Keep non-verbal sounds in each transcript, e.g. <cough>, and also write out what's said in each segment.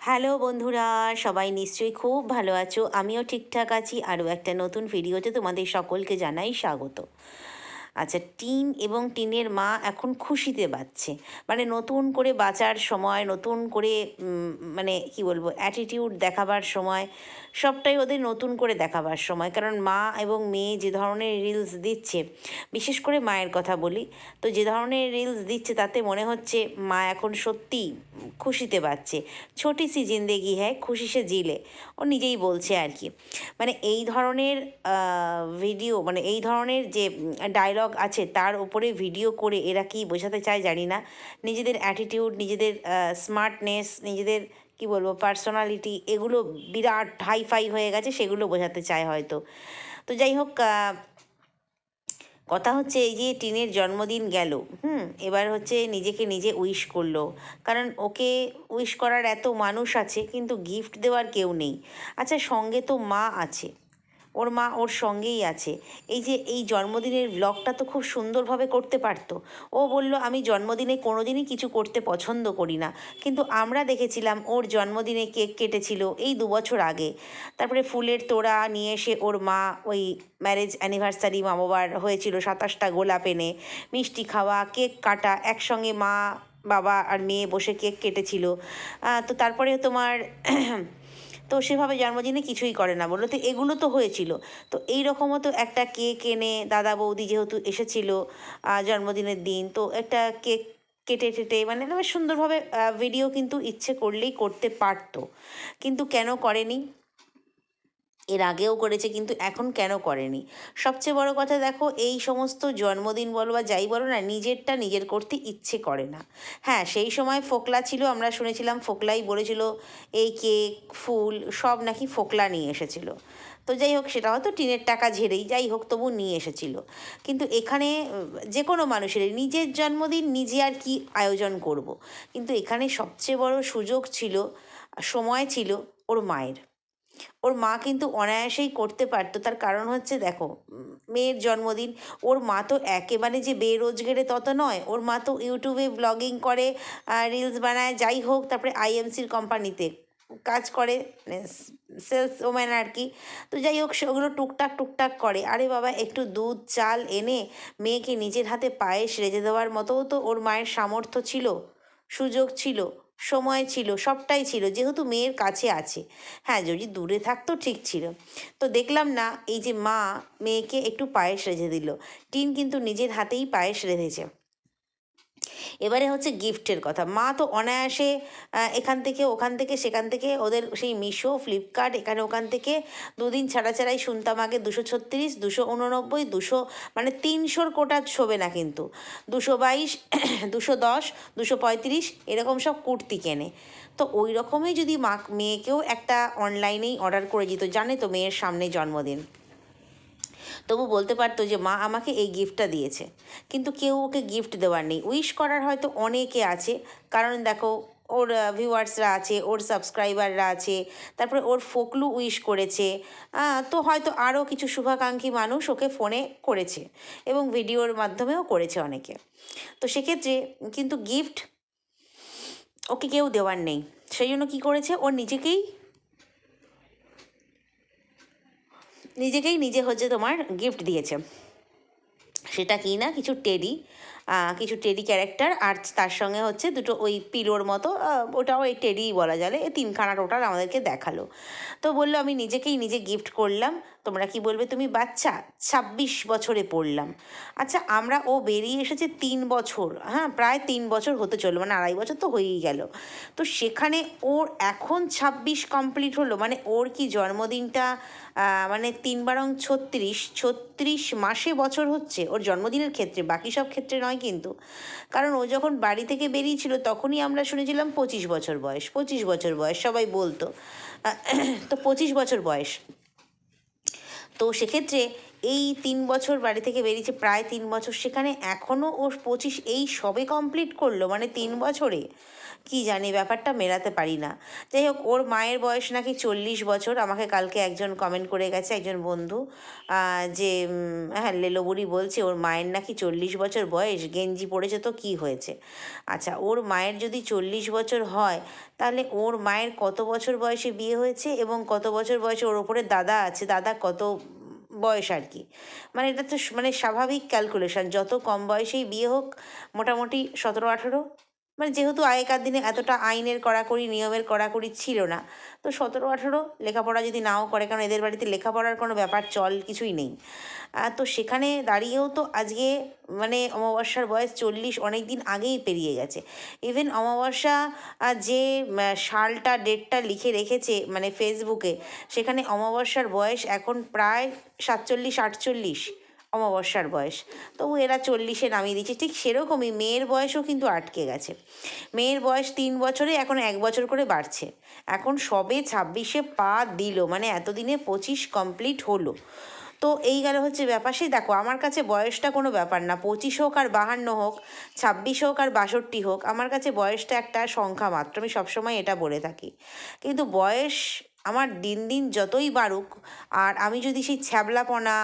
Hello বন্ধুরা, সবাই নিশ্চয়ই খুব ভালো আছো। আমিও ঠিকঠাক আছি। আরও একটা নতুন ভিডিওতে তোমাদের সকলকে জানাই স্বাগত। আচ্ছা টিন এবং টিনের মা এখন খুশিতে বাঁচছে। মানে নতুন করে বাঁচার সময়, নতুন করে মানে কি বলব অ্যাটিটিউড দেখাবার সময় সবটাই ওদের নতুন করে দেখাবার সময়। কারণ মা এবং মেয়ে যে ধরনের রিলস দিচ্ছে, বিশেষ করে মায়ের কথা বলি, তো যে ধরনের রিলস দিচ্ছে তাতে মনে হচ্ছে মা এখন সত্যি খুশিতে বাঁচছে ছোটি সি জিন্দেগি হ্যায়, খুশি সে জিলে। ও নিজেই বলছে আর কি। মানে এই ধরনের ভিডিও মানে এই ধরনের যে ডায়লগ আছে, তার উপরে ভিডিও করে এরা কি বোঝাতে চায় জানি না। নিজেদের অ্যাটিটিউড নিজেদের স্মার্টনেস নিজেদের কি বলব পার্সোনালিটি এগুলো বিরাট হাই ফাই হয়ে গেছে, সেগুলো বোঝাতে চায় হয়তো। তো যাই হোক কথা হচ্ছে এই যে টিনের জন্মদিন গেল, হুম, এবার হচ্ছে নিজেকে নিজে উইশ করল। কারণ ওকে উইশ করার এত মানুষ আছে, কিন্তু গিফট দেওয়ার কেউ নেই। আচ্ছা সঙ্গে তো মা আছে। ওর মা ওর সঙ্গেই আছে। এই যে এই জন্মদিনের ব্লগটা তো খুব সুন্দরভাবে করতে পারতো। ও বলল, আমি জন্মদিনে কোনোদিনই কিছু করতে পছন্দ করি না। কিন্তু আমরা দেখেছিলাম ওর জন্মদিনে কেক কেটেছিল এই দু বছর আগে। তারপরে ফুলের তোড়া নিয়ে এসে ওর মা ওই ম্যারেজ অ্যানিভার্সারি মা বাবার হয়েছিল সাতাশটা গোলাপ এনে, মিষ্টি খাওয়া, কেক কাটা, একসঙ্গে মা, বাবা আর মেয়ে বসে কেক কেটেছিল। তো তারপরে তোমার তো সেভাবে জন্মদিনে কিছুই করে না। বলল, তো এগুলো তো হয়েছিল। তো এই রকমও তো একটা কেক এনে দাদা বৌদি যেহেতু এসেছিল জন্মদিনের দিন, তো একটা কেক কেটে টেটে মানে সুন্দরভাবে ভিডিও কিন্তু ইচ্ছে করলেই করতে পারতো। কিন্তু কেন করেনি? এর আগেও করেছে, কিন্তু এখন কেন করেনি? সবচেয়ে বড় কথা দেখো, এই সমস্ত জন্মদিন বলো বা যাই বলো না, নিজেরটা নিজের করতে ইচ্ছে করে না। হ্যাঁ সেই সময় ফোকলা ছিল, আমরা শুনেছিলাম ফোকলাই বলেছিল, এই কেক, ফুল, সব নাকি ফোকলা নিয়ে এসেছিল। তো যাই হোক, সেটা হয়তো টিনের টাকা ঝেড়েই, যাই হোক, তবু নিয়ে এসেছিল। কিন্তু এখানে, যে কোনো মানুষের, নিজের জন্মদিন নিজে আর কি আয়োজন করব। কিন্তু এখানে সবচেয়ে বড় সুযোগ ছিল, সময় ছিল ওর মায়ের। ওর মা কিন্তু অনায়াসেই করতে পারতো। তার কারণ হচ্ছে দেখো, মেয়ের জন্মদিন, ওর মা তো একেবারে যে বেরোজগারে তত নয়, ওর মা তো ইউটিউবে ব্লগিং করে রিলস বানায়, যাই হোক, তারপরে আইএমসির কোম্পানিতে কাজ করে মানে সেলস ওম্যান আর কি তো যাই হোক, সেগুলো টুকটাক টুকটাক করে। আরে বাবা, একটু দুধ, চাল এনে মেয়েকে নিজের হাতে পায়েস রেজে দেওয়ার মতোও তো ওর মায়ের সামর্থ্য ছিল, সুযোগ ছিল। সময় ছিল, সবটাই ছিল, যেহেতু মেয়ের কাছে আছে। হ্যাঁ যদি দূরে থাকতো ঠিক ছিল। তো দেখলাম না, এই যে মা মেয়েকে একটু পায়েস রেঁধে দিল। টিন কিন্তু নিজের হাতেই পায়েস রেঁধেছে। এবারে হচ্ছে গিফটের কথা। মা তো অনায়াসে এখান থেকে, ওখান থেকে, সেখান থেকে ওদের সেই মিশো, ফ্লিপকার্ট, এখানে ওখান থেকে দুদিন ছাড়া ছাড়াই শুনতাম আগে দুশো ছত্রিশ, দুশো উননব্বই, দুশো মানে তিনশোর কোটা ছবে না কিন্তু। দুশো বাইশ, <coughs> দুশো দশ, দুশো পঁয়ত্রিশ, এরকম সব কুর্তি কেনে। তো ওই রকমই যদি মা, মেয়েকেও একটা অনলাইনেই অর্ডার করে দিত। জানে তো মেয়ের সামনে জন্মদিন। তবু বলতে পারতো যে মা আমাকে এই গিফটটা দিয়েছে। কিন্তু কেউ ওকে গিফট দেওয়ার নেই। উইশ করার হয়তো অনেকে আছে। কারণ দেখো, ওর ভিউয়ার্সরা আছে, ওর সাবস্ক্রাইবাররা আছে, তারপরে ওর ফোকলু উইশ করেছে। তো হয়তো আরও কিছু শুভাকাঙ্ক্ষী মানুষ ওকে ফোনে করেছে এবং ভিডিওর মাধ্যমেও করেছে অনেকে। তো সেক্ষেত্রে কিন্তু গিফট ওকে কেউ দেওয়ার নেই। সেই জন্য কী করেছে? ওর নিজেকেই নিজেকেই নিজে হচ্ছে তোমার গিফট দিয়েছে। সেটা কি না? কিছু টেডি কিছু টেডি ক্যারেক্টার আর তার সঙ্গে হচ্ছে দুটো ওই পিলোর মতো ওটাও এই টেডিই বলা যায় এই তিনখানা টোটাল আমাদেরকে দেখাল। তো বলল, আমি নিজেকেই নিজে গিফট করলাম। তোমরা কি বলবে? তুমি বাচ্চা, ছাব্বিশ বছরে পড়লাম। আচ্ছা আমরা ও বেরিয়ে এসেছে তিন বছর। হ্যাঁ প্রায় তিন বছর হতে চলল মানে আড়াই বছর তো হয়েই গেল। তো সেখানে ওর এখন ছাব্বিশ কমপ্লিট হলো মানে ওর কি জন্মদিনটা মানে তিন বারং ছত্রিশ ছত্রিশ মাসে বছর হচ্ছে ওর জন্মদিনের ক্ষেত্রে, বাকি সব ক্ষেত্রে নয় কিন্তু। কারণ ও যখন বাড়ি থেকে বেরিয়েছিল, তখনই আমরা শুনেছিলাম পঁচিশ বছর বয়স, পঁচিশ বছর বয়স, সবাই বলতো। তো পঁচিশ বছর বয়স। তো সেক্ষেত্রে এই তিন বছর বাড়ি থেকে বেরিয়েছে, প্রায় তিন বছর। সেখানে এখনও ওর পঁচিশ এই সবে কমপ্লিট করল মানে তিন বছরে। কি জানি, ব্যাপারটা মেলাতে পারি না। যাই হোক, ওর মায়ের বয়স নাকি চল্লিশ বছর। আমাকে কালকে একজন কমেন্ট করে গেছে, একজন বন্ধু যে হ্যাঁ লেলোবুড়ি বলছে, ওর মায়ের নাকি চল্লিশ বছর বয়স, গেঞ্জি পড়েছে তো কি হয়েছে? আচ্ছা ওর মায়ের যদি চল্লিশ বছর হয়, তাহলে ওর মায়ের কত বছর বয়সে বিয়ে হয়েছে এবং কত বছর বয়সে ওর ওপরে দাদা আছে? দাদা কত বয়স আর কি? মানে এটা তো মানে স্বাভাবিক ক্যালকুলেশন যত কম বয়সেই বিয়ে হোক, মোটামুটি সতেরো আঠেরো মানে যেহেতু আগেকার দিনে এতটা আইনের কড়াকড়ি, নিয়মের কড়াকড়ি ছিল না, তো সতেরো, আঠেরো লেখাপড়া যদি নাও করে, কারণ এদের বাড়িতে লেখাপড়ার কোনো ব্যাপার চল কিছুই নেই। তো সেখানে দাঁড়িয়েও তো আজকে মানে অমাবস্যার বয়স চল্লিশ অনেক দিন আগেই পেরিয়ে গেছে। ইভেন অমাবস্যা যে সালটা, ডেটটা লিখে রেখেছে মানে ফেসবুকে, সেখানে অমাবস্যার বয়স এখন প্রায় সাতচল্লিশ, আটচল্লিশ। অমাবস্যার বয়স। তবু এরা চল্লিশে নামিয়ে দিচ্ছে ঠিক সেরকমই মেয়ের বয়সও কিন্তু আটকে গেছে। মেয়ের বয়স তিন বছরে, এখন এক বছর করে বাড়ছে। এখন সবে ছাব্বিশে পা দিল মানে এতদিনে পঁচিশ কমপ্লিট হলো। তো এই গেল হচ্ছে ব্যাপার। সেই দেখো, আমার কাছে বয়সটা কোনো ব্যাপার না। পঁচিশ হোক আর বাহান্ন হোক, ছাব্বিশ হোক আর বাষট্টি হোক, আমার কাছে বয়সটা একটা সংখ্যা মাত্র। আমি সবসময় এটা বলে থাকি। কিন্তু বয়স আমার দিন দিন যতই বাড়ুক আর আমি যদি সেই ছ্যাবলাপনা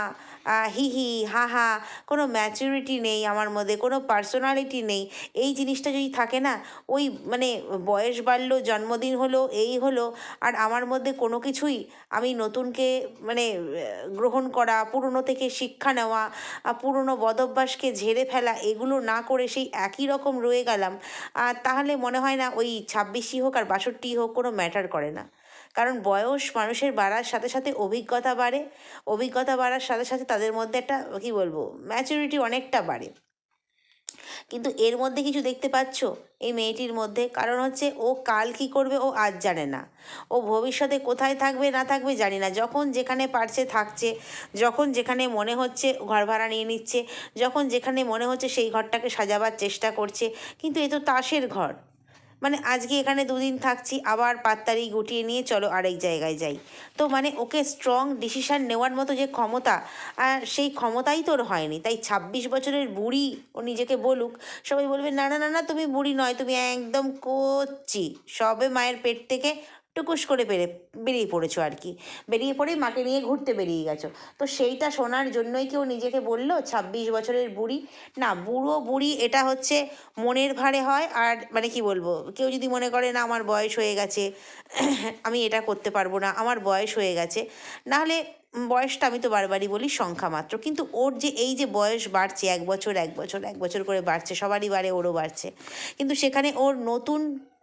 আহ, হি হি হা হা কোনো ম্যাচুরিটি নেই আমার মধ্যে কোনো পার্সোনালিটি নেই এই জিনিসটা যদি থাকে না ওই মানে বয়স বাড়লো জন্মদিন হলো এই হলো আর আমার মধ্যে কোনো কিছুই আমি নতুনকে মানে গ্রহণ করা পুরনো থেকে শিক্ষা নেওয়া পুরনো বদভ্যাসকে ঝেড়ে ফেলা এগুলো না করে সেই একই রকম রয়ে গেলাম তাহলে মনে হয় না ওই ছাব্বিশই হোক আর বাষট্টি হোক কোনো ম্যাটার করে না। কারণ বয়স মানুষের বাড়ার সাথে সাথে অভিজ্ঞতা বাড়ে। অভিজ্ঞতা বাড়ার সাথে সাথে তাদের মধ্যে একটা, কী বলব ম্যাচুরিটি অনেকটা বাড়ে। কিন্তু এর মধ্যে কিছু দেখতে পাচ্ছ এই মেয়েটির মধ্যে? কারণ হচ্ছে ও কাল কি করবে ও আজ জানে না। ও ভবিষ্যতে কোথায় থাকবে, না থাকবে জানি না। যখন যেখানে পারছে থাকছে, যখন যেখানে মনে হচ্ছে ঘর ভাড়া নিয়ে নিচ্ছে, যখন যেখানে মনে হচ্ছে সেই ঘরটাকে সাজাবার চেষ্টা করছে, কিন্তু এ তো তাসের ঘর। মানে আজকে এখানে দুদিন থাকছি, আবার পাত্তারি গুটিয়ে নিয়ে চলো আরেক জায়গায় যাই। তো মানে ওকে স্ট্রং ডিসিশান নেওয়ার মতো যে ক্ষমতা, আর সেই ক্ষমতাই তোর হয়নি। তাই ছাব্বিশ বছরের বুড়ি ও নিজেকে বলুক, সবাই বলবে, না না না না, তুমি বুড়ি নয়, তুমি একদম কচি। সবে মায়ের পেট থেকে টুকুস করে বেরে বেরিয়ে পড়েছো আর কি। বেরিয়ে পড়ে মাকে নিয়ে ঘুরতে বেরিয়ে গেছো। তো সেইটা শোনার জন্যই কেউ নিজেকে বলল, ছাব্বিশ বছরের বুড়ি। না, বুড়ো বুড়ি এটা হচ্ছে মনের ভারে হয় আর মানে কি বলব, কেউ যদি মনে করে, না, আমার বয়স হয়ে গেছে, আমি এটা করতে পারব না, আমার বয়স হয়ে গেছে। নাহলে বয়সটা আমি তো বারবারই বলি সংখ্যা মাত্র। কিন্তু ওর যে এই যে বয়স বাড়ছে, এক বছর এক বছর এক বছর করে বাড়ছে, সবারই বাড়ে, ওরও বাড়ছে। কিন্তু সেখানে ওর নতুন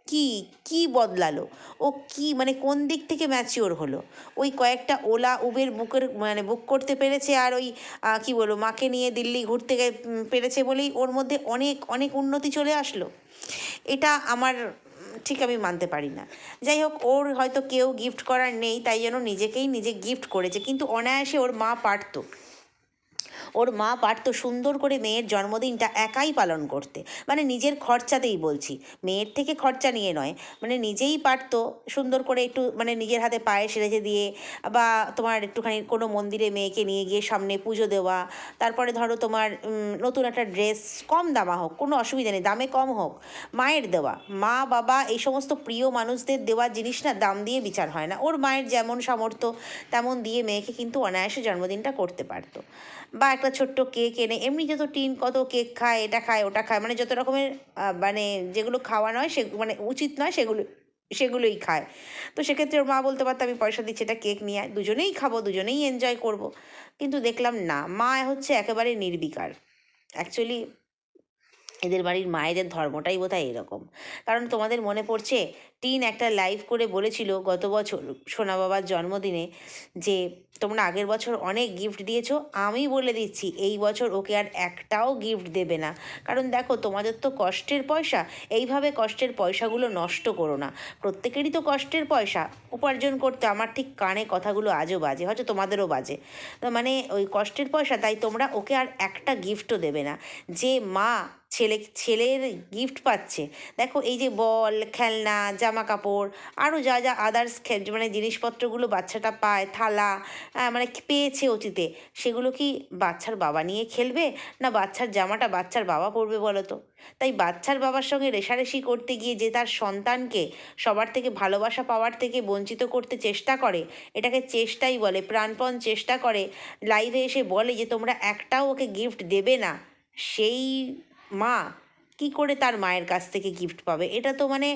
কি কি বদলালো? ও কি মানে কোন দিক থেকে ম্যাচিওর হলো? ওই কয়েকটা ওলা, উবের বুকের মানে বুক করতে পেরেছে আর ওই কি বলব, মাকে নিয়ে দিল্লি ঘুরতে পেরেছে বলেই ওর মধ্যে অনেক অনেক উন্নতি চলে আসলো। এটা আমার, ঠিক আমি মানতে পারি না। যাই হোক, ওর হয়তো কেউ গিফট করার নেই, তাই জন্য নিজেকেই নিজে গিফট করেছে, কিন্তু অনায়াসে ওর মা পারতো। ওর মা পারতো সুন্দর করে মেয়ের জন্মদিনটা একাই পালন করতে। মানে নিজের খরচাতেই বলছি। মেয়ের থেকে খরচা নিয়ে নয়। মানে নিজেই পারতো সুন্দর করে একটু মানে নিজের হাতে পায়ে রেখে দিয়ে বা তোমার একটুখানি কোনো মন্দিরে মেয়েকে নিয়ে গিয়ে সামনে পুজো দেওয়া, তারপরে ধরো তোমার নতুন একটা ড্রেস কম দামা হোক, কোনো অসুবিধা নেই, দামে কম হোক, মায়ের দেওয়া। মা, বাবা এই সমস্ত প্রিয় মানুষদের দেওয়া জিনিস না দাম দিয়ে বিচার হয় না। ওর মায়ের যেমন সামর্থ্য তেমন দিয়ে মেয়েকে কিন্তু অনায়াসে জন্মদিনটা করতে পারতো। বা একটা ছোট্ট কেক এনে, এমনি যত টিন কত কেক খায়, এটা খায়, ওটা খায় মানে যত রকমের মানে যেগুলো খাওয়া নয় সে মানে উচিত নয়, সেগুলো, সেগুলোই খায়। তো সেক্ষেত্রে ওর মা বলতে পারতো, আমি পয়সা দিচ্ছি, এটা কেক নিয়ে আয়। দুজনেই খাব, দুজনেই এনজয় করব। কিন্তু দেখলাম না, মা হচ্ছে একেবারে নির্বিকার। অ্যাকচুয়ালি এদের বাড়ির মায়েদের ধর্মটাই বোধহয় এরকম। কারণ তোমাদের মনে পড়ছে, টিন একটা লাইভ করে বলেছিল গত বছর সোনা বাবার জন্মদিনে যে তোমরা আগের বছর অনেক গিফট দিয়েছ, আমি বলে দিচ্ছি, এই বছর ওকে আর একটাও গিফট দেবে না। কারণ দেখো, তোমাদের তো কষ্টের পয়সা, এইভাবে কষ্টের পয়সাগুলো নষ্ট করো না। প্রত্যেকেরই তো কষ্টের পয়সা, উপার্জন করতে আমার ঠিক কানে কথাগুলো আজও বাজে, হয়তো তোমাদেরও বাজে। তো মানে ওই কষ্টের পয়সা, তাই তোমরা ওকে আর একটা গিফটও দেবে না। যে মা ছেলে, ছেলের গিফট পাচ্ছে, দেখো এই যে বল, খেলনা জামা কাপড় আরও যা যা আদার্স মানে জিনিসপত্রগুলো বাচ্চাটা পায়, থালা মানে পেয়েছে অতীতে। সেগুলো কি বাচ্চার বাবা নিয়ে খেলবে? না বাচ্চার জামাটা বাচ্চার বাবা পরবে বলো তো তাই বাচ্চার বাবার সঙ্গে রেশারেশি করতে গিয়ে যে তার সন্তানকে সবার থেকে ভালোবাসা পাওয়ার থেকে বঞ্চিত করতে চেষ্টা করে, এটাকে চেষ্টাই বলে, প্রাণপণ চেষ্টা করে লাইভে এসে বলে যে তোমরা একটাও ওকে গিফট দেবে না। সেই মা কি করে তার মায়ের কাছ থেকে গিফট পাবে? এটা তো মানে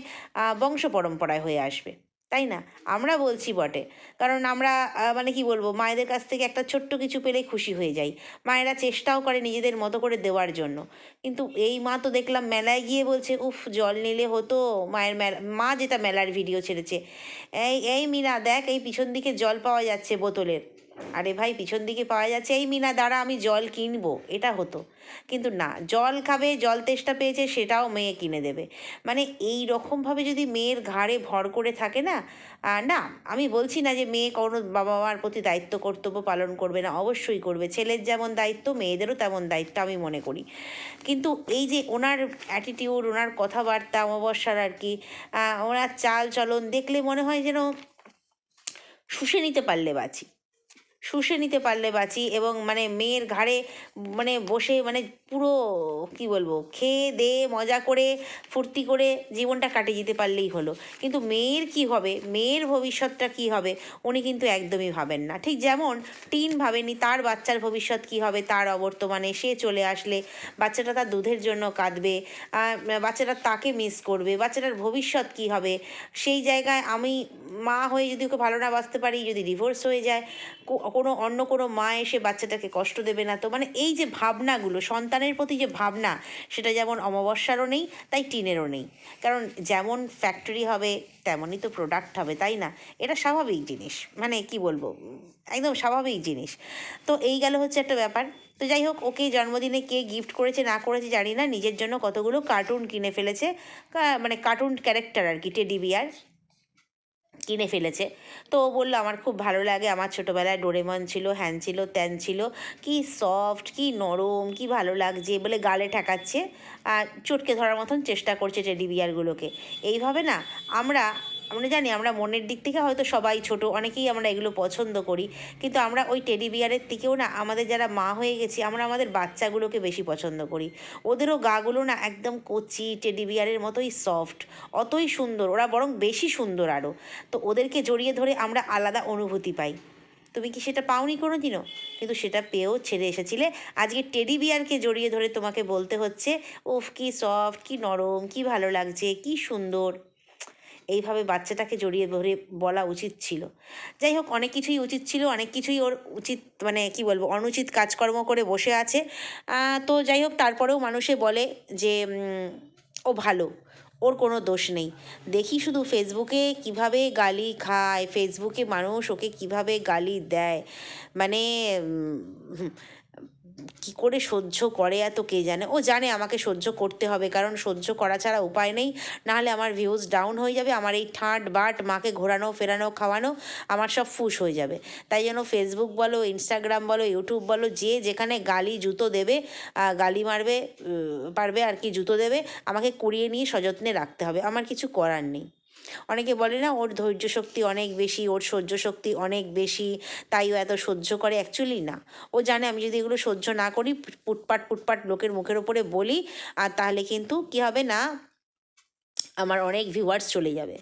বংশ পরম্পরায় হয়ে আসবে। তাই না? আমরা বলছি বটে। কারণ আমরা মানে কি বলব, মায়েদের কাছ থেকে একটা ছোট্ট কিছু পেলে খুশি হয়ে যাই। মায়েরা চেষ্টাও করে নিজেদের মতো করে দেওয়ার জন্য। কিন্তু এই মা তো দেখলাম মেলায় গিয়ে বলছে, উফ, জল নিলে হতো। মায়ের মেলা, মা যেটা মেলার ভিডিও ছেড়েছে। এই এই মিনা দেখ এই পিছন দিকে জল পাওয়া যাচ্ছে বোতলের। আরে ভাই, পিছন দিকে পাওয়া যাচ্ছে, এই মিনা, দাঁড়া, আমি জল কিনবো, এটা হতো। কিন্তু না, জল খাবে, জল তেষ্টা পেয়েছে, সেটাও মেয়ে কিনে দেবে। মানে এই রকমভাবে যদি মেয়ের ঘাড়ে ভর করে থাকে না না, আমি বলছি না যে মেয়ে কোনো বাবা মার প্রতি দায়িত্ব, কর্তব্য পালন করবে না, অবশ্যই করবে। ছেলের যেমন দায়িত্ব, মেয়েদেরও তেমন দায়িত্ব, আমি মনে করি। কিন্তু এই যে ওনার অ্যাটিটিউড ওনার কথাবার্তা, অমাবস্যার আর কি ওনার চাল চলন দেখলে মনে হয় যেন শুষে নিতে পারলে বাঁচি শুষে নিতে পারলে বাঁচি এবং মানে মেয়ের ঘাড়ে মানে বসে মানে পুরো, কি বলব, খেয়ে দে মজা করে, ফুর্তি করে জীবনটা কাটিয়ে যেতে পারলেই হলো। কিন্তু মেয়ের কি হবে? মেয়ের ভবিষ্যৎটা কি হবে? উনি কিন্তু একদমই ভাবেন না। ঠিক যেমন টিন ভাবেনি, তার বাচ্চার ভবিষ্যৎ কি হবে? তার অবর্তমানে সে চলে আসলে বাচ্চাটা তার দুধের জন্য কাঁদবে বাচ্চাটা তাকে মিস করবে, বাচ্চাটার ভবিষ্যৎ কি হবে? সেই জায়গায় আমি মা হয়ে যদি ওকে ভালো না বাঁচতে পারি, যদি ডিভোর্স হয়ে যায় কোনো অন্য কোনো মা এসে বাচ্চাটাকে কষ্ট দেবে না তো? মানে এই যে ভাবনাগুলো, সন্তানের প্রতি যে ভাবনা, সেটা যেমন অমাবস্যারও নেই, তাই টিনেরও নেই। কারণ যেমন ফ্যাক্টরি হবে, তেমনই তো প্রোডাক্ট হবে, তাই না? এটা স্বাভাবিক জিনিস। মানে কি বলব? একদম স্বাভাবিক জিনিস। তো এই গেল হচ্ছে একটা ব্যাপার। তো যাই হোক, ওকে জন্মদিনে কে গিফট করেছে, না করেছে জানি না। নিজের জন্য কতগুলো কার্টুন কিনে ফেলেছে। মানে কার্টুন ক্যারেক্টার আর কি টেডি বিয়ার কিনে ফেলেছে। তো ও বলল, আমার খুব ভালো লাগে। আমার ছোটোবেলায় ডোরেমন ছিল, হ্যান ছিল, ত্যান ছিল। কি সফট, কি নরম, কি ভালো লাগছে। বলে গালে ঠেকাচ্ছে আর চটকে ধরার মতন চেষ্টা করছে টেডি বিয়ারগুলোকে। এইভাবে না আমরা আমরা জানি আমরা মনের দিক থেকে হয়তো সবাই ছোট, অনেকেই আমরা এগুলো পছন্দ করি। কিন্তু আমরা ওই টেডি বিয়ারের থেকেও না আমাদের যারা মা হয়ে গেছি, আমরা আমাদের বাচ্চাগুলোকে বেশি পছন্দ করি। ওদেরও গাগুলো না একদম কচি, টেডি বিয়ারের মতোই সফট, অতই সুন্দর, ওরা বরং বেশি সুন্দর আরও তো ওদেরকে জড়িয়ে ধরে আমরা আলাদা অনুভূতি পাই। তুমি কি সেটা পাওনি কোনো দিনও কিন্তু সেটা পেয়েও ছেড়ে এসেছিলে। আজকে টেডি বিয়ারকে জড়িয়ে ধরে তোমাকে বলতে হচ্ছে, ওফ, কি সফট, কি নরম, কি ভালো লাগছে, কি সুন্দর। এইভাবে বাচ্চাটাকে জড়িয়ে ধরে বলা উচিত ছিল। যাই হোক, অনেক কিছুই উচিত ছিল, অনেক কিছুই ওর উচিত মানে কি বলব, অনুচিত কাজকর্ম করে বসে আছে। তো যাই হোক, তারপরেও মানুষে বলে যে ও ভালো, ওর কোনো দোষ নেই। দেখি শুধু ফেসবুকে কীভাবে গালি খায়, ফেসবুকে মানুষ ওকে কীভাবে গালি দেয়। মানে কি করে সহ্য করে এত কে জানে? ও জানে আমাকে সহ্য করতে হবে, কারণ সহ্য করা ছাড়া উপায় নেই। নাহলে আমার ভিউজ ডাউন হয়ে যাবে, আমার এই ঠাঁট বাট, মাকে ঘোরানো, ফেরানো, খাওয়ানো, আমার সব ফুস হয়ে যাবে। তাই জন্য ফেসবুক বলো ইনস্টাগ্রাম বলো ইউটিউব বলো, যে যেখানে গালি, জুতো দেবে গালি মারবে পারবে আর কি জুতো দেবে, আমাকে কুড়িয়ে নিয়ে সযত্নে রাখতে হবে। আমার কিছু করার নেই। অনেকে বলে না, ওর ধৈর্য শক্তি অনেক বেশি, ওর সহ্য শক্তি অনেক বেশি তাই ও এত সহ্য করে? অ্যাকচুয়ালি না। ও জানে আমি যদি এগুলো সহ্য না করি পুটপাট পুটপাট লোকের মুখের ওপরে বলি, আর তাহলে কিন্তু কি হবে না, আমার অনেক ভিউয়ার্স চলে যাবে।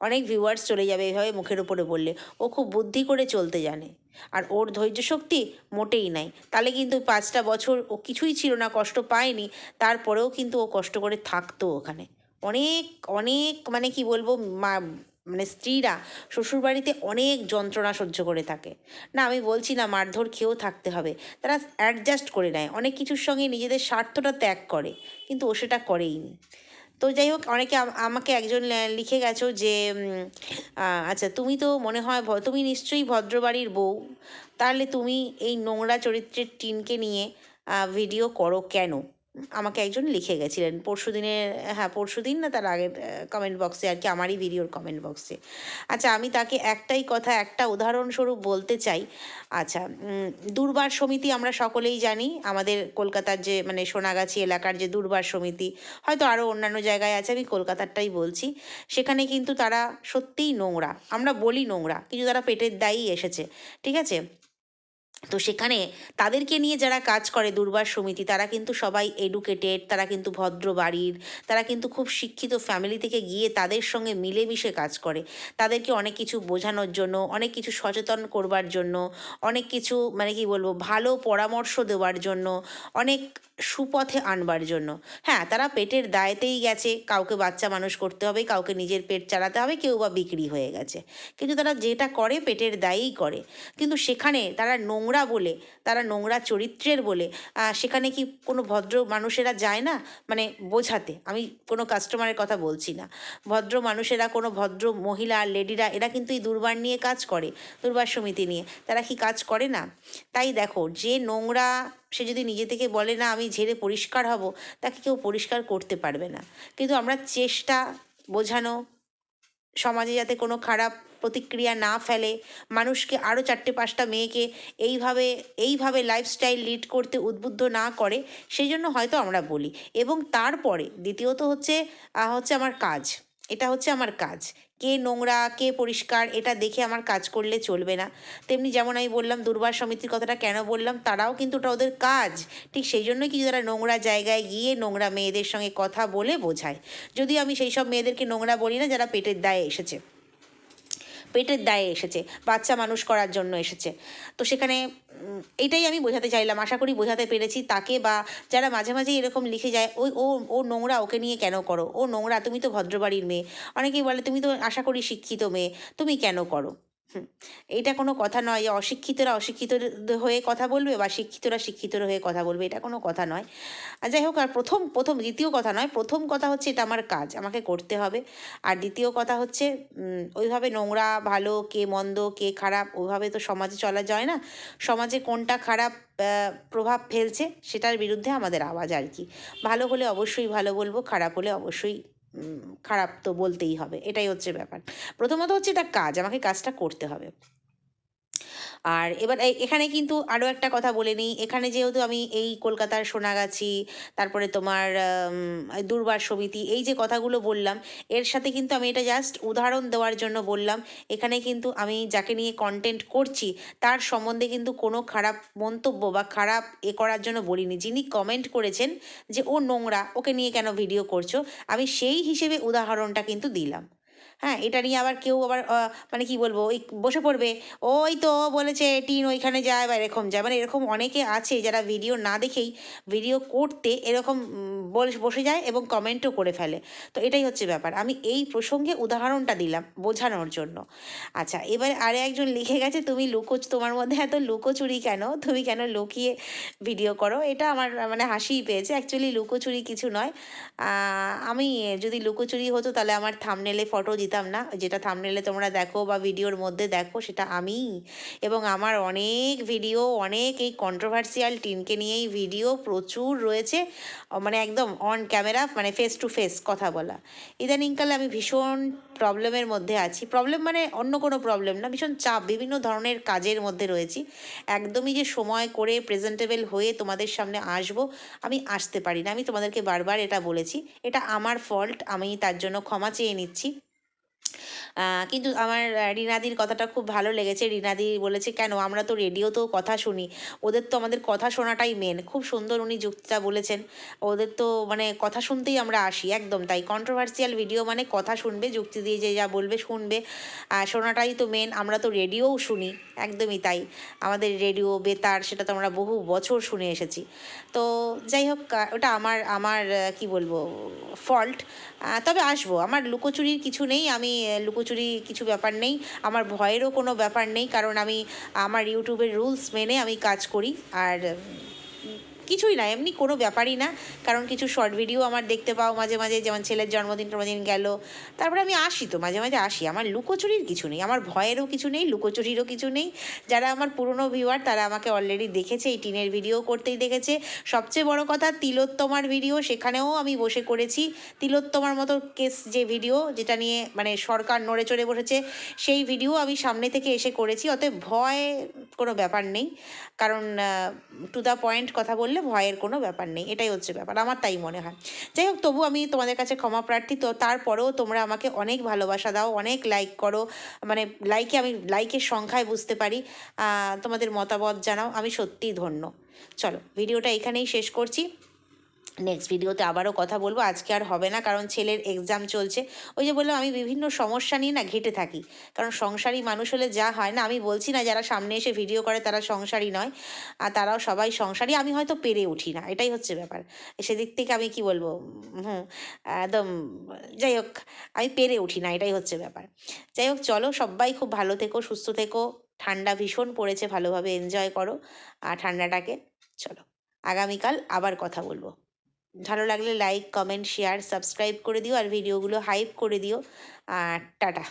অনেক ভিউয়ার্স চলে যাবে এইভাবে মুখের উপরে বললে। ও খুব বুদ্ধি করে চলতে জানে। আর ওর ধৈর্য শক্তি মোটেই নাই। তাহলে কিন্তু পাঁচটা বছর ও কিছুই ছিল না, কষ্ট পায়নি, তারপরেও কিন্তু ও কষ্ট করে থাকতো ওখানে। অনেক অনেক মানে কি বলব, মা মানে স্ত্রীরা শ্বশুরবাড়িতে অনেক যন্ত্রণা সহ্য করে থাকে। না, আমি বলছি না মারধর খেয়েও থাকতে হবে। তারা অ্যাডজাস্ট করে নেয়। অনেক কিছুর সঙ্গে নিজেদের স্বার্থটা ত্যাগ করে, কিন্তু ও সেটা করেইনি। তো যাই হোক, অনেকে আম- আমাকে একজন লিখে গেছো যে আচ্ছা তুমি তো মনে হয় তুমি নিশ্চয়ই ভদ্রবাড়ির বউ। তাহলে তুমি এই নোংরা চরিত্রের টিনকে নিয়ে ভিডিও করো কেন? আমাকে একজন লিখে গেছিলেন। পরশু দিনের হ্যাঁ পরশু দিন না তার আগের কমেন্ট বক্সে আর কি, আমারই ভিডিওর কমেন্ট বক্সে আচ্ছা আমি তাকে একটাই কথা, একটা উদাহরণস্বরূপ বলতে চাই। আচ্ছা দুর্বার সমিতি আমরা সকলেই জানি। আমাদের কলকাতার যে মানে সোনাগাছি এলাকার যে দুর্বার সমিতি, হয়তো আরও অন্যান্য জায়গায় আছে, আমি কলকাতারটাই বলছি। সেখানে কিন্তু তারা সত্যিই নোংরা। আমরা বলি নোংরা, কিন্তু তারা পেটের দায়ী এসেছে, ঠিক আছে? তো সেখানে তাদেরকে নিয়ে যারা কাজ করে দুর্বার সমিতি, তারা কিন্তু সবাই এডুকেটেড তারা কিন্তু ভদ্র বাড়ির, তারা কিন্তু খুব শিক্ষিত ফ্যামিলি থেকে গিয়ে তাদের সঙ্গে মিলেমিশে কাজ করে। তাদেরকে অনেক কিছু বোঝানোর জন্য, অনেক কিছু সচেতন করবার জন্য, অনেক কিছু মানে কি বলব, ভালো পরামর্শ দেওয়ার জন্য, অনেক সুপথে আনবার জন্য। হ্যাঁ তারা পেটের দায়েতেই গেছে, কাউকে বাচ্চা মানুষ করতে হবে, কাউকে নিজের পেট চালাতে হবে, কেউ বা বিক্রি হয়ে গেছে। কিন্তু তারা যেটা করে, পেটের দায়েই করে। কিন্তু সেখানে তারা নোংরা বলে, তারা নোংরা চরিত্রের বলে সেখানে কি কোনো ভদ্র মানুষেরা যায় না? মানে বোঝাতে। আমি কোনো কাস্টমারের কথা বলছি না। ভদ্র মানুষেরা, কোনো ভদ্র মহিলা লেডিরা, এরা কিন্তু এই দুর্বার নিয়ে কাজ করে, দুর্বার সমিতি নিয়ে। তারা কি কাজ করে না? তাই দেখো, যে নোংরা সে যদি নিজে থেকে বলে, না, আমি ঝেড়ে পরিষ্কার হব, তাকে কেউ পরিষ্কার করতে পারবে না। কিন্তু আমরা চেষ্টা বোঝানো, সমাজে যাতে কোনো খারাপ প্রতিক্রিয়া না ফেলে, মানুষকে আরও চারটে পাঁচটা মেয়েকে এইভাবে এইভাবে লাইফস্টাইল লিড করতে উদ্বুদ্ধ না করে সেই জন্য হয়তো আমরা বলি। এবং তারপরে দ্বিতীয়ত হচ্ছে হচ্ছে আমার কাজ। এটা হচ্ছে আমার কাজ। কে নোংরা, কে পরিষ্কার, এটা দেখে আমার কাজ করলে চলবে না। তেমনি যেমন আমি বললাম, দুর্বার সমিতির কথাটা কেন বললাম, তারাও কিন্তু ওটা ওদের কাজ। ঠিক সেই জন্যই কিন্তু তারা নোংরা জায়গায় গিয়ে নোংরা মেয়েদের সঙ্গে কথা বলে বোঝায়। যদিও আমি সেই সব মেয়েদেরকে নোংরা বলি না, যারা পেটের দায়ে এসেছে। পেটের দায়ে এসেছে, বাচ্চা মানুষ করার জন্য এসেছে। তো সেখানে এটাই এইটাই আমি বোঝাতে চাইলাম, আশা করি বোঝাতে পেরেছি তাকে বা যারা মাঝে মাঝে এরকম লিখে যায়, ওই, ও ও নোংরা ওকে নিয়ে কেন করো? ও নোংরা, তুমি তো ভদ্রবাড়ির মেয়ে। অনেকেই বলে, তুমি তো আশা করি শিক্ষিত মেয়ে, তুমি কেন করো? হুম, এটা কোনো কথা নয় যে অশিক্ষিতরা অশিক্ষিত হয়ে কথা বলবে বা শিক্ষিতরা শিক্ষিতর হয়ে কথা বলবে এটা কোনো কথা নয়। আর যাই হোক আর প্রথম প্রথম দ্বিতীয় কথা নয় প্রথম কথা হচ্ছে এটা আমার কাজ আমাকে করতে হবে। আর দ্বিতীয় কথা হচ্ছে ওইভাবে নোংরা ভালো কে মন্দ কে খারাপ ওইভাবে তো সমাজে চলা যায় না। সমাজে কোনটা খারাপ প্রভাব ফেলছে সেটার বিরুদ্ধে আমাদের আওয়াজ আর কি। ভালো হলে অবশ্যই ভালো বলব খারাপ হলে অবশ্যই খারাপ তো বলতেই হবে, এটাই হচ্ছে ব্যাপার। প্রথমত হচ্ছে এটা কাজ, আমাকে কাজটা করতে হবে। আর এবার এখানে কিন্তু আরও একটা কথা বলে নিই। এখানে যেহেতু আমি এই কলকাতার সোনাগাছি, তারপরে তোমার দুর্বার সমিতি, এই যে কথাগুলো বললাম, এর সাথে কিন্তু আমি এটা জাস্ট উদাহরণ দেওয়ার জন্য বললাম। এখানে কিন্তু আমি যাকে নিয়ে কন্টেন্ট করছি, তার সম্বন্ধে কিন্তু কোনো খারাপ মন্তব্য বা খারাপ এ করার জন্য বলিনি। যিনি কমেন্ট করেছেন যে, ও নোংরা, ওকে নিয়ে কেন ভিডিও করছ? আমি সেই হিসেবে উদাহরণটা কিন্তু দিলাম। হ্যাঁ এটা নিয়ে আবার কেউ আবার মানে কি বলব, ওই বসে পড়বে। ওই তো বলেছে, টিন ওইখানে যায় বা এরকম যায় মানে এরকম অনেকে আছে যারা ভিডিও না দেখেই ভিডিও করতে এরকম বসে যায় এবং কমেন্টও করে ফেলে। তো এটাই হচ্ছে ব্যাপার। আমি এই প্রসঙ্গে উদাহরণটা দিলাম বোঝানোর জন্য। আচ্ছা এবারে আরে একজন লিখে গেছে, তুমি লুকোচ, তোমার মধ্যে এত লুকোচুরি কেন? তুমি কেন লুকিয়ে ভিডিও করো? এটা আমার মানে হাসিই পেয়েছে। অ্যাকচুয়ালি লুকোচুরি কিছু নয়। আমি যদি লুকোচুরি হতো তাহলে আমার থামনেলে ফটো দিতাম। না, যেটা থামনেলে তোমরা দেখো বা ভিডিওর মধ্যে দেখো সেটা আমি। এবং আমার অনেক ভিডিও অনেক এই কন্ট্রোভার্সিয়াল টিনকে নিয়েই ভিডিও প্রচুর রয়েছে মানে একদম অন ক্যামেরা মানে ফেস টু ফেস কথা বলা। ইদানিংকালে আমি ভীষণ প্রবলেমের মধ্যে আছি। প্রবলেম মানে অন্য কোনো প্রবলেম না, ভীষণ চাপ, বিভিন্ন ধরনের কাজের মধ্যে রয়েছি। একদমই যে সময় করে প্রেজেন্টেবল হয়ে তোমাদের সামনে আসব, আমি আসতে পারি না। আমি তোমাদেরকে বারবার এটা বলেছি। এটা আমার ফল্ট আমি তার জন্য ক্ষমা চেয়ে নিচ্ছি। কিন্তু আমার রিনাদির কথাটা খুব ভালো লেগেছে। রিনাদি বলেছে, কেন? আমরা তো রেডিওতেও কথা শুনি। ওদের তো আমাদের কথা শোনাটাই মেন খুব সুন্দর উনি যুক্তিটা বলেছেন। ওদের তো মানে কথা শুনতেই আমরা আসি, একদম তাই। কন্ট্রোভার্সিয়াল ভিডিও মানে কথা শুনবে, যুক্তি দিয়ে যে যা বলবে, শুনবে। শোনাটাই তো মেন আমরা তো রেডিওও শুনি, একদমই তাই। আমাদের রেডিও, বেতার, সেটা তো আমরা বহু বছর শুনে এসেছি। তো যাই হোক ওটা আমার আমার কি বলব ফল্ট তবে আসব। আমার লুকোচুরির কিছু নেই, আমি লুকোচুরি কিছু ব্যাপার নেই। আমার ভয়েরও কোনো ব্যাপার নেই, কারণ আমি আমার ইউটিউবের রুলস মেনে আমি কাজ করি। আর কিছুই না, এমনি কোনো ব্যাপারই না। কারণ কিছু শর্ট ভিডিও আমার দেখতে পাও মাঝে মাঝে, যেমন ছেলের জন্মদিন টন্মদিন গেল। তারপরে আমি আসি তো, মাঝে মাঝে আসি। আমার লুকোচুরির কিছু নেই, আমার ভয়েরও কিছু নেই, লুকোচুরিরও কিছু নেই। যারা আমার পুরনো ভিউয়ার তারা আমাকে অলরেডি দেখেছে, এই টিনের ভিডিও করতেই দেখেছে। সবচেয়ে বড় কথা, তিলোত্তমার ভিডিও সেখানেও আমি বসে করেছি। তিলোত্তমার মতো কেস যে ভিডিও যেটা নিয়ে মানে সরকার নড়ে চড়ে বসেছে, সেই ভিডিও আমি সামনে থেকে এসে করেছি। অতএব ভয় কোনো ব্যাপার নেই। কারণ টু দ্য পয়েন্ট কথা বললে ভয়ের কোনো ব্যাপার নেই, এটাই হচ্ছে ব্যাপার, আমার তাই মনে হয়। যাই হোক তবু আমি তোমাদের কাছে ক্ষমা প্রার্থী, তো তারপরেও তোমরা আমাকে অনেক ভালোবাসা দাও, অনেক লাইক করো মানে লাইকে আমি লাইকের সংখ্যায় বুঝতে পারি তোমাদের মতামত জানাও, আমি সত্যিই ধন্য। চলো ভিডিওটা এখানেই শেষ করছি। নেক্সট ভিডিওতে আবারও কথা বলব। আজকে আর হবে না, কারণ ছেলের এক্সাম চলছে। ওই যে বললাম, আমি বিভিন্ন সমস্যা নিয়ে না ঘেটে থাকি। কারণ সংসারী মানুষ হলে যা হয় না, আমি বলছি না যারা সামনে এসে ভিডিও করে তারা সংসারী নয়, আর তারাও সবাই সংসারী, আমি হয়তো পেরে উঠি না, এটাই হচ্ছে ব্যাপার। সেদিক থেকে আমি কি বলব? হুম, একদম, যাই হোক, আমি পেরে উঠি না, এটাই হচ্ছে ব্যাপার। যাই হোক, চলো, সবাই খুব ভালো থেকো, সুস্থ থেকো, ঠান্ডা ভীষণ পড়েছে, ভালোভাবে এনজয় করো, আর ঠান্ডাটাকে, চলো, আগামীকাল আবার কথা বলব। ভালো লাগলে লাইক কমেন্ট শেয়ার সাবস্ক্রাইব করে দিও আর ভিডিওগুলো হাইপ করে দিও। আর টাটা।